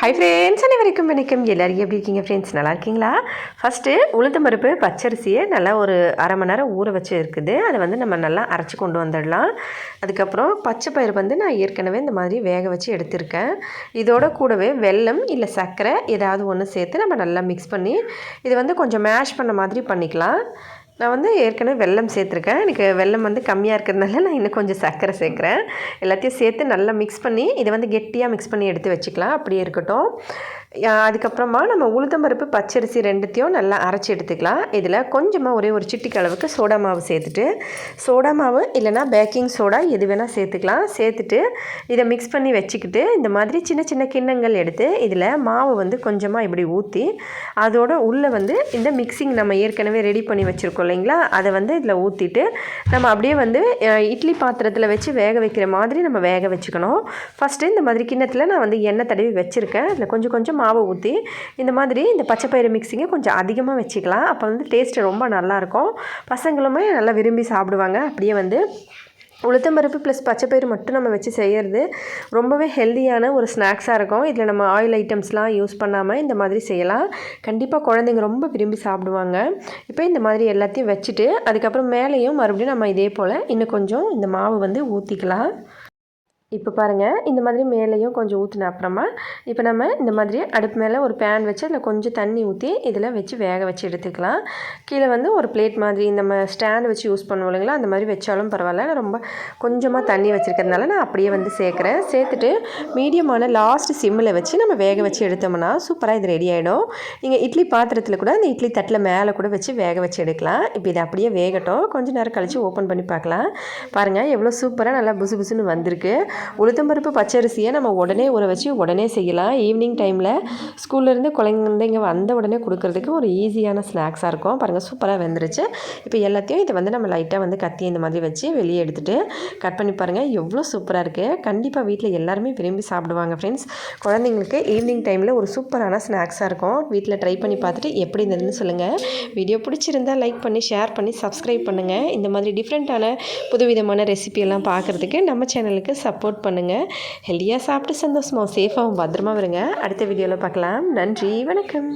Hi friends அனைவருக்கும் வணக்கம். எல்லோரும் எப்படி இருக்கீங்க ஃப்ரெண்ட்ஸ் நல்லா இருக்கீங்களா? ஃபஸ்ட்டு உளுத்தம் பருப்பு பச்சரிசியை நல்லா ஒரு அரை மணி நேரம் ஊற வச்சு இருக்குது. அதை வந்து நம்ம நல்லா அரைச்சி கொண்டு வந்துடலாம். அதுக்கப்புறம் பச்சை பயிர் வந்து நான் ஏற்கனவே இந்த மாதிரி வேக வச்சு எடுத்திருக்கேன். இதோட கூடவே வெல்லம் இல்லை சர்க்கரை ஏதாவது ஒன்று சேர்த்து நம்ம நல்லா மிக்ஸ் பண்ணி இது வந்து கொஞ்சம் மேஷ் பண்ண மாதிரி பண்ணிக்கலாம். நான் வந்து ஏற்கனவே வெல்லம் சேர்த்துருக்கேன். எனக்கு வெல்லம் வந்து கம்மியாக இருக்கிறதுனால நான் இன்னும் கொஞ்சம் சர்க்கரை சேர்க்குறேன். எல்லாத்தையும் சேர்த்து நல்லா மிக்ஸ் பண்ணி இதை வந்து கெட்டியாக மிக்ஸ் பண்ணி எடுத்து வச்சுக்கலாம். அப்படியே இருக்கட்டும். அதுக்கப்புறமா நம்ம உளுத்தம்பருப்பு பச்சரிசி ரெண்டுத்தையும் நல்லா அரைச்சி எடுத்துக்கலாம். இதில் கொஞ்சமாக ஒரே ஒரு சிட்டிக்கு அளவுக்கு சோடா மாவு சேர்த்துட்டு சோடா மாவு இல்லைனா பேக்கிங் சோடா எது வேணால் சேர்த்துக்கலாம். சேர்த்துட்டு இதை மிக்ஸ் பண்ணி வச்சுக்கிட்டு இந்த மாதிரி சின்ன சின்ன கிண்ணங்கள் எடுத்து இதில் மாவு வந்து கொஞ்சமாக இப்படி ஊற்றி அதோட உள்ளே வந்து இந்த மிக்சிங் நம்ம ஏற்கனவே ரெடி பண்ணி வச்சுருக்கோம் இல்லைங்களா? அதை வந்து இதில் ஊற்றிட்டு நம்ம அப்படியே வந்து இட்லி பாத்திரத்தில் வச்சு வேக வைக்கிற மாதிரி நம்ம வேக வச்சுக்கணும். ஃபஸ்ட்டு இந்த மாதிரி கிண்ணத்தில் நான் வந்து எண்ணெய் தடவி வச்சுருக்கேன். இதில் கொஞ்சம் கொஞ்சம் மாவை ஊற்றி இந்த மாதிரி இந்த பச்சைப்பயிறு மிக்சிங்கை கொஞ்சம் அதிகமாக வச்சுக்கலாம். அப்போ வந்து டேஸ்ட்டு ரொம்ப நல்லாயிருக்கும். பசங்களுமே நல்லா விரும்பி சாப்பிடுவாங்க. அப்படியே வந்து உளுத்தம்பருப்பு ப்ளஸ் பச்சைப்பயிறு மட்டும் நம்ம வச்சு செய்கிறது ரொம்பவே ஹெல்தியான ஒரு ஸ்நாக்ஸாக இருக்கும். இதில் நம்ம ஆயில் ஐட்டம்ஸ்லாம் யூஸ் பண்ணாமல் இந்த மாதிரி செய்யலாம். கண்டிப்பாக குழந்தைங்க ரொம்ப விரும்பி சாப்பிடுவாங்க. இப்போ இந்த மாதிரி எல்லாத்தையும் வச்சுட்டு அதுக்கப்புறம் மேலேயும் மறுபடியும் நம்ம இதே போல் இன்னும் கொஞ்சம் இந்த மாவு வந்து ஊற்றிக்கலாம் இப்போ பாருங்கள் இந்த மாதிரி மேலேயும் கொஞ்சம் ஊற்றின அப்புறமா இப்போ நம்ம இந்த மாதிரி அடுப்பு மேலே ஒரு பேன் வச்சு அதில் கொஞ்சம் தண்ணி ஊற்றி இதில் வச்சு வேக வச்சு எடுத்துக்கலாம். கீழே வந்து ஒரு பிளேட் மாதிரி நம்ம ஸ்டாண்ட் வச்சு யூஸ் பண்ணுவோம் இல்லைங்களா அந்த மாதிரி வச்சாலும் பரவாயில்ல. நான் ரொம்ப கொஞ்சமாக தண்ணி வச்சுருக்கிறதுனால நான் அப்படியே வந்து சேர்க்குறேன். சேர்த்துட்டு மீடியமான லாஸ்ட் சிம்மில் வச்சு நம்ம வேக வச்சு எடுத்தோம்னா சூப்பராக இது ரெடி ஆகிடும் நீங்கள் இட்லி பாத்திரத்தில் கூட அந்த இட்லி தட்டில் மேலே கூட வச்சு வேக வச்சு எடுக்கலாம். இப்போ இதை அப்படியே வேகட்டும். கொஞ்ச நேரம் கழித்து ஓப்பன் பண்ணி பார்க்கலாம். பாருங்கள் எவ்வளோ சூப்பராக நல்லா புசு புசுன்னு வந்திருக்கு. உளுத்தம்பருப்பு பச்சரிசியை நம்ம உடனே ஊற வச்சு உடனே செய்யலாம். ஈவினிங் டைமில் ஸ்கூல்லேருந்து குழந்தைங்க வந்த உடனே கொடுக்கறதுக்கு ஒரு ஈஸியான ஸ்நாக்ஸாக இருக்கும். பாருங்கள் சூப்பராக வெந்துருச்சு. இப்போ எல்லாத்தையும் இதை வந்து நம்ம லைட்டாக வந்து கத்தி இந்த மாதிரி வச்சு வெளியே எடுத்துகிட்டு கட் பண்ணி பாருங்கள் எவ்வளோ சூப்பராக இருக்குது கண்டிப்பாக வீட்டில் எல்லாருமே விரும்பி சாப்பிடுவாங்க ஃப்ரெண்ட்ஸ் குழந்தைங்களுக்கு ஈவினிங் டைமில் ஒரு சூப்பரான ஸ்நாக்ஸாக இருக்கும். வீட்டில் ட்ரை பண்ணி பார்த்துட்டு எப்படி இருந்ததுன்னு சொல்லுங்கள் வீடியோ பிடிச்சிருந்தா லைக் பண்ணி ஷேர் பண்ணி சப்ஸ்கிரைப் பண்ணுங்கள் இந்த மாதிரி டிஃப்ரெண்ட்டான புதுவிதமான ரெசிபியெல்லாம் பார்க்குறதுக்கு நம்ம சேனலுக்கு சப்போர்ட் பண்ணுங்கள் ஹெல்த்தியாக சாப்பிட்டு சந்தோஷமாக சேஃபாகவும் பத்திரமா வருங்க அடுத்த வீடியோவில் பார்க்கலாம் நன்றி வணக்கம்